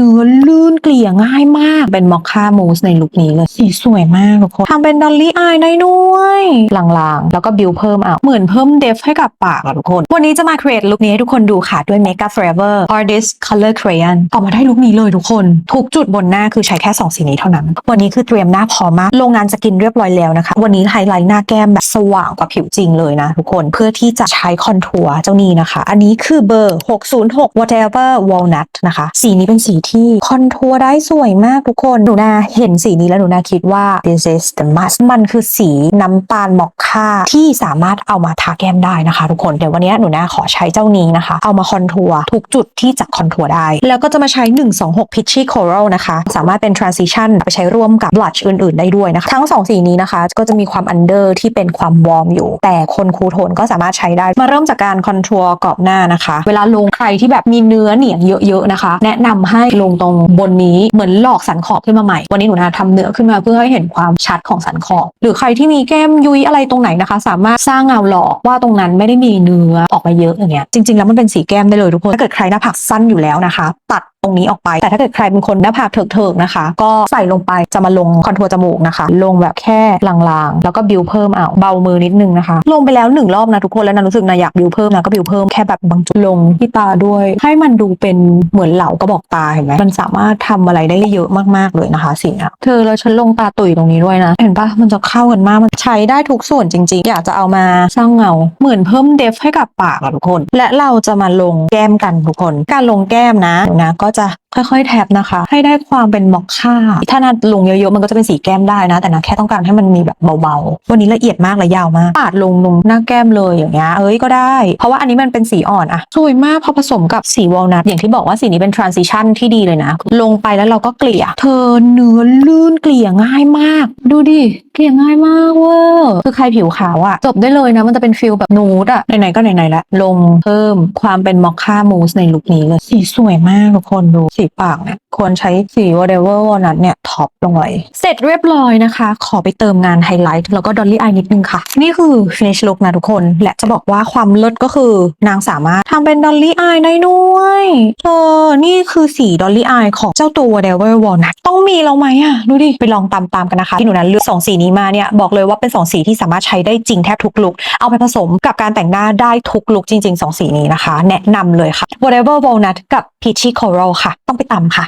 นื้อลื่น เกลี่ยง่ายมาก เป็นมอคค่ามูสในลุคนี้เลย สีสวยมากทุกคนทำเป็นดอลลี่อายได้ด้วยลางๆ แล้วก็บิวเพิ่มเอาเหมือนเพิ่มเดฟให้กับปากอะทุกคน วันนี้จะมา create ลุคนี้ให้ทุกคนดูค่ะ ด้วย Makeup Forever Artist Color Crayon ออกมาได้ลุคนี้เลยทุกคน ทุกจุดบนหน้าคือใช้แค่ 2 สีนี้เท่านั้น วันนี้คือเตรียมหน้าพร้อมมาก โรงงานจะกินเรียบร้อยแล้วนะคะ วันนี้ไฮไลท์หน้าแก้มแบบสว่างกว่าผิวจริงเลยนะทุกคน เพื่อที่จะใช้คอนทัวร์เจ้านี้นะคะ อันนี้คือเบอร์ 606 whatever walnut นะคะ สีนี้เป็นสีที่คอนทัวร์ได้สวยมากทุกคนหนูนาเห็นสีนี้แล้วหนูนาคิดว่า this is the must มันคือสีน้ำตาลมอคค่าที่สามารถเอามาทาแก้มได้นะคะ ทุกคนเดี๋ยววันนี้หนูนาขอใช้เจ้านี้นะคะ เอามาคอนทัวร์ทุกจุดที่จะคอนทัวร์ได้ แล้วก็จะมาใช้ 126 Pitchy Coral นะคะ สามารถเป็น transition ไปใช้ร่วมกับ blush อื่น ๆ ได้ด้วยนะคะ ทั้ง 2 สีนี้นะคะ ก็จะมีความ under ที่เป็นความวอร์มอยู่ แต่คนคูลโทนก็สามารถใช้ได้ มาเริ่มจากการคอนทัวร์กรอบหน้านะคะ เวลาลงใครที่แบบมีเนื้อเหนียงเยอะ ๆ นะคะ แนะนำให้ลงตรงบนนี้เหมือนหลอกสันขอบขึ้นมาใหม่ วันนี้หนูนาทำเนื้อขึ้นมาเพื่อให้เห็นความชัดของสันขอบ หรือใครที่มีแก้มยุยอะไรตรงไหนนะคะ สามารถสร้างเงาหลอกว่าตรงนั้นไม่ได้มีเนื้อออกมาเยอะอย่างเงี้ยจริงๆแล้วมันเป็นสีแก้มได้เลยทุกคนถ้าเกิดใครหน้าผากสั้นอยู่แล้วนะคะ ตัด ตรงนี้ออกไป แต่ถ้าเกิดใครเป็นคนหน้าผากเถิกๆนะคะ ก็ใส่ลงไปจะมาลงคอนทัวร์จมูกนะคะ ลงแบบแค่ลางๆ แล้วก็บิวเพิ่มเอาเบามือนิดนึงนะคะ ลงไปแล้วหนึ่งรอบนะทุกคนแล้วนะรู้สึกนะอยากบิวเพิ่มนะก็บิวเพิ่มแค่แบบบางจุดลงที่ตาด้วย ให้มันดูเป็นเหมือนเหลากระบอกตาเห็นไหมมันสามารถทำอะไรได้เยอะมากๆเลยนะคะสีเนี้เธอแล้วฉันลงตาตุ๋ยตรงนี้ด้วยนะ เห็นปะมันจะเข้ากันมากมันใช้ได้ทุกส่วนจริง ๆ อยากจะเอามาสร้างเงาเหมือนเพิ่มเดฟให้กับปากอะทุกคน และเราจะมาลงแก้มกันทุกคน การลงแก้มนะนะก็จะ ค่อยๆ แท็บนะคะ ให้ได้ความเป็นมอคค่า ถ้านัดลงเยอะๆ มันก็จะเป็นสีแก้มได้นะ แต่นะแค่ต้องการให้มันมีแบบเบาๆ วันนี้ละเอียดมากและยาวมากปาดลงลงหน้าแก้มเลยอย่างเงี้ย เอ้ยก็ได้ เพราะว่าอันนี้มันเป็นสีอ่อนอะสวยมากพอผสมกับสีวอลนัท อย่างที่บอกว่าสีนี้เป็น transition ที่ดีเลยนะ ลงไปแล้วเราก็เกลี่ย เธอเนื้อลื่นเกลี่ยง่ายมาก ดูดิ เกลี่ยง่ายมากเวอร์คือใครผิวขาวอะจบได้เลยนะ มันจะเป็นฟิลแบบนูดอะไหนๆก็ไหนๆละ ลงเพิ่มความเป็นมอคค่ามูสในลุคนี้เลย สีสวยมากทุกคนดูสีปากเนี่ย ควรใช้สี whatever walnut เนี่ยท็อปลงไปเสร็จเรียบร้อยนะคะ ขอไปเติมงานไฮไลท์แล้วก็ดอลลี่อายนิดนึงค่ะ นี่คือ finish look นะทุกคน และจะบอกว่าความเลิศก็คือนางสามารถทำเป็นดอลลี่อายได้ด้วยเธอนี่คือสีดอลลี่อายของเจ้าตัว whatever walnut ต้องมีแล้วไหมอะดูดิ ไปลองตามๆกันนะคะ ที่หนูนั้นเลือกสองสีนี้มาเนี่ยบอกเลยว่าเป็นสองสีที่สามารถใช้ได้จริงแทบทุกลุคเอาไปผสมกับการแต่งหน้าได้ทุกลุคจริงๆสองสีนี้นะคะ แนะนำเลยค่ะ whatever walnut กับ peachy coral ค่ะ ต้องไปตามค่ะ